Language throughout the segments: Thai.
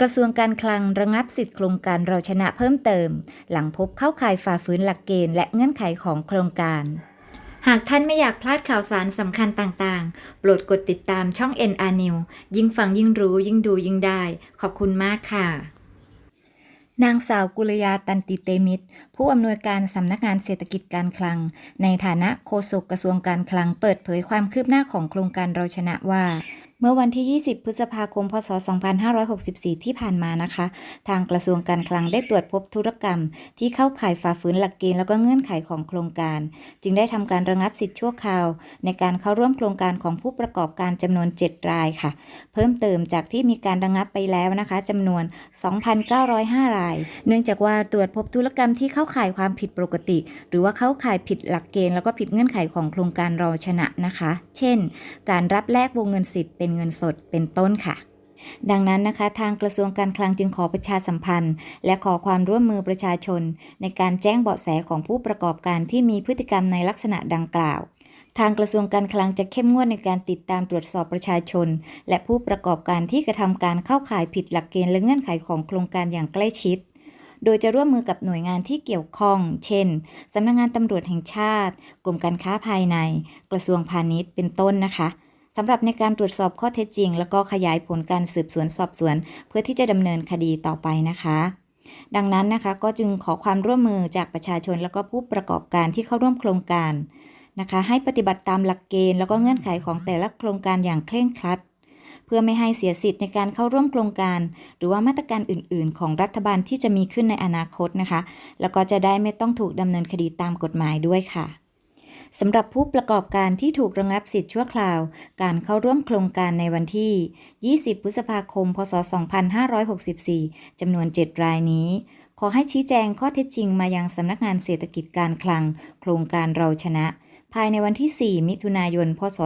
กระทรวงการคลังระงับสิทธิโครงการเราชนะเพิ่มเติม หลังพบเข้าข่ายฝ่าฝืนหลักเกณฑ์และเงื่อนไขของโครงการ หากท่านไม่อยากพลาดข่าวสารสำคัญต่างๆ โปรดกดติดตามช่อง NR New ยิ่งฟังยิ่งรู้ยิ่งดูยิ่งได้ ขอบคุณมากค่ะนางสาวกุลยาตันติเตมิตรผู้อำนวยการสำนักงานเศรษฐกิจการคลัง ในฐานะโฆษกกระทรวงการคลังเปิดเผยความคืบหน้าของโครงการเราชนะว่าเมื่อวันที่ 20 พฤษภาคม พศ 2564 ที่ผ่านมานะคะ ทางกระทรวงการคลังได้ตรวจพบธุรกรรม ที่เข้าข่ายฝ่าฝืนหลักเกณฑ์แล้วก็เงื่อนไขของโครงการ จึงได้ทำการระงับสิทธิ์ชั่วคราว ในการเข้าร่วมโครงการของผู้ประกอบการจำนวน 7 รายค่ะ เพิ่มเติมจากที่มีการระงับไปแล้วนะคะจำนวน 2,905 ราย เนื่องจากว่าตรวจพบธุรกรรมที่เข้าข่ายความผิดปกติ หรือว่าเข้าข่ายผิดหลักเกณฑ์แล้วก็ผิดเงื่อนไขของโครงการเราชนะนะคะ เช่น การรับแลกวงเงินสิทธิ์เป็นเงินสดเป็นต้นค่ะดังนั้นนะคะทางกระทรวงการคลังจึงขอประชาสัมพันธ์ และขอความร่วมมือประชาชน ในการแจ้งเบาะแสของผู้ประกอบการที่มีพฤติกรรมในลักษณะดังกล่าว ทางกระทรวงการคลังจะเข้มงวดในการติดตามตรวจสอบประชาชน และผู้ประกอบการที่กระทำการเข้าข่ายผิดหลักเกณฑ์และเงื่อนไขของโครงการอย่างใกล้ชิด โดยจะร่วมมือกับหน่วยงานที่เกี่ยวข้อง เช่นสำนักงานตำรวจแห่งชาติ กรมการค้าภายใน กระทรวงพาณิชย์เป็นต้นนะคะสำหรับในการตรวจสอบข้อเท็จจริง แล้วก็ขยายผลการสืบสวนสอบสวน เพื่อที่จะดำเนินคดีต่อไปนะคะ ดังนั้นนะคะก็จึงขอความร่วมมือจากประชาชน แล้วก็ผู้ประกอบการที่เข้าร่วมโครงการนะคะ ให้ปฏิบัติตามหลักเกณฑ์แล้วก็เงื่อนไขของแต่ละโครงการอย่างเคร่งครัด เพื่อไม่ให้เสียสิทธิ์ในการเข้าร่วมโครงการ หรือว่ามาตรการอื่น ๆ ของรัฐบาลที่จะมีขึ้นในอนาคตนะคะ แล้วก็จะได้ไม่ต้องถูกดำเนินคดีตามกฎหมายด้วยค่ะสำหรับผู้ประกอบการที่ถูกระงับสิทธิ์ชั่วคราว การเข้าร่วมโครงการในวันที่ 20 พฤษภาคม พศ 2564 จำนวน 7 รายนี้ ขอให้ชี้แจงข้อเท็จจริงมายังสำนักงานเศรษฐกิจการคลัง โครงการเราชนะ ภายในวันที่ 4 มิถุนายน พศ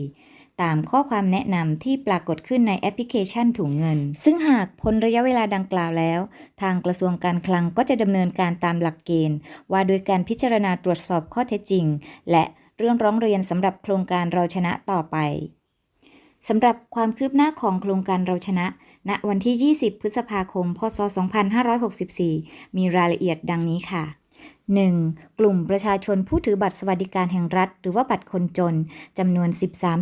2564 ตามข้อความแนะนำที่ปรากฏขึ้นในแอปพลิเคชันถุงเงิน ซึ่งหากพ้นระยะเวลาดังกล่าวแล้ว ทางกระทรวงการคลังก็จะดำเนินการตามหลักเกณฑ์ ว่าโดยการพิจารณาตรวจสอบข้อเท็จจริง และเรื่องร้องเรียนสำหรับโครงการเราชนะต่อไปสำหรับความคืบหน้าของโครงการเราชนะ ณ วันที่ 20 พฤษภาคม พศ 2564 มีรายละเอียดดังนี้ค่ะ 1. กลุ่มประชาชนผู้ถือบัตรสวัสดิการแห่งรัฐ หรือว่าบัตรคนจนจำนวน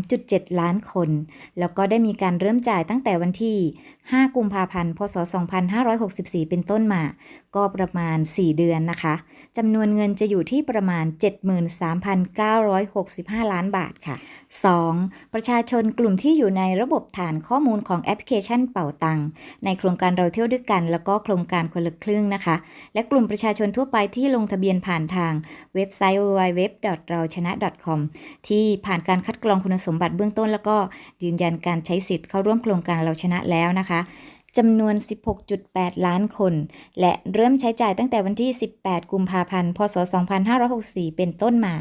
13.7 ล้านคน แล้วก็ได้มีการเริ่มจ่ายตั้งแต่วันที่ 5 กุมภาพันธ์ พศ 2564 เป็นต้นมา ก็ประมาณ 4 เดือนนะคะจำนวนเงินจะอยู่ที่ประมาณ 73,965 ล้านบาทค่ะ 2. ประชาชนกลุ่มที่อยู่ในระบบฐานข้อมูลของแอปพลิเคชันเป่าตังในโครงการเราเที่ยวด้วยกัน แล้วก็โครงการคนละครึ่งนะคะ และกลุ่มประชาชนทั่วไปที่ลงทะเบียนผ่านทางเว็บไซต์ www เราชนะ .com ที่ผ่านการคัดกรองคุณสมบัติเบื้องต้น แล้วก็ยืนยันการใช้สิทธิ์เข้าร่วมโครงการเราชนะแล้วนะคะจำนวน 16.8 ล้านคน และเริ่มใช้จ่ายตั้งแต่วันที่ 18 กุมภาพันธ์ พศ 2564 เป็นต้นมา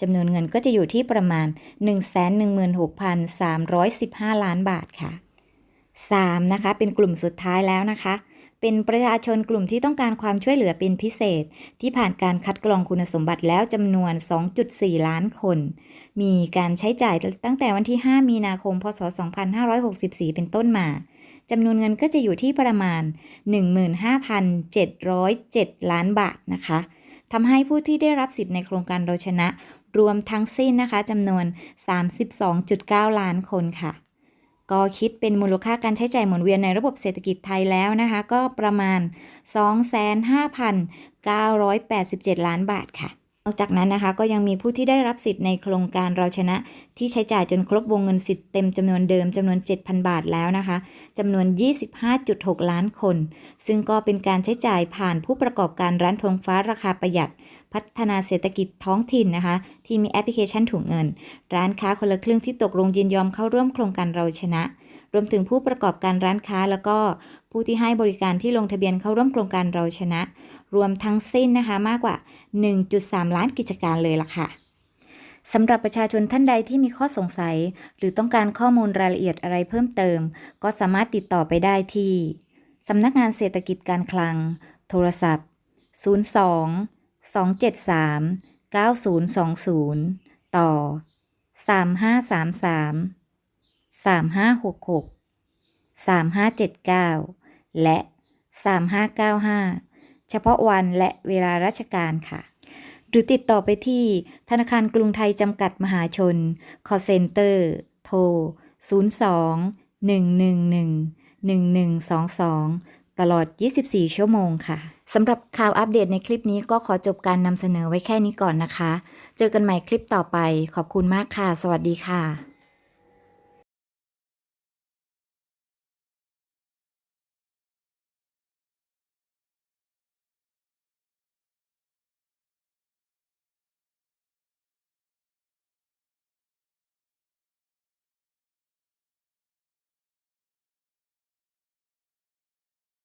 จำนวนเงินก็จะอยู่ที่ประมาณ 116,315 ล้านบาทค่ะ 3. นะคะ เป็นกลุ่มสุดท้ายแล้วนะคะ เป็นประชาชนกลุ่มที่ต้องการความช่วยเหลือเป็นพิเศษ ที่ผ่านการคัดกรองคุณสมบัติแล้วจำนวน 2.4 ล้านคน มีการใช้จ่ายตั้งแต่วันที่ 5 มีนาคม พศ 2564 เป็นต้นมาจำนวนเงินก็จะอยู่ที่ประมาณ 15,707 ล้านบาทนะคะทำให้ผู้ที่ได้รับสิทธิ์ในโครงการเราชนะ รวมทั้งสิ้นนะคะจำนวน 32.9 ล้านคนค่ะ ก็คิดเป็นมูลค่าการใช้จ่ายหมุนเวียนในระบบเศรษฐกิจไทยแล้วนะคะ ก็ประมาณ 25,987 ล้านบาทค่ะ อกจากนั้นนะคะก็ยังมีผู้ที่ได้รับสิทธิ์ในโครงการเราชนะ ที่ใช้จ่ายจนครบวงเงินสิทธิ์เต็มจำนวนเดิมจำนวน 7,000 บาทแล้วนะคะจำนวน 25.6 ล้านคน ซึ่งก็เป็นการใช้จ่ายผ่านผู้ประกอบการร้านทงฟ้าราคาประหยัด พัฒนาเศรษฐกิจท้องถิ่นนะคะ ที่มีแอปพลิเคชันถุงเงิน ร้านค้าคนละครึ่งที่ตกลงยินยอมเข้าร่วมโครงการเราชนะ รวมถึงผู้ประกอบการร้านค้า แล้วก็ผู้ที่ให้บริการที่ลงทะเบียนเข้าร่วมโครงการเราชนะ รวมทั้งสิ้นนะคะมากกว่า 1.3 ล้านกิจการเลยล่ะค่ะสำหรับประชาชนท่านใดที่มีข้อสงสัย หรือต้องการข้อมูลรายละเอียดอะไรเพิ่มเติม ก็สามารถติดต่อไปได้ที่สำนักงานเศรษฐกิจการคลัง โทรศัพท์ 02 273 9020 ต่อ 3533 3566 3579 และ 3595 เฉพาะวันและเวลาราชการค่ะ หรือติดต่อไปที่ธนาคารกรุงไทยจำกัดมหาชน call center โทร 02 111 1122 ตลอด 24 ชั่วโมงค่ะสำหรับข่าวอัปเดตในคลิปนี้ก็ขอจบการนำเสนอไว้แค่นี้ก่อนนะคะ เจอกันใหม่คลิปต่อไป ขอบคุณมากค่ะ สวัสดีค่ะ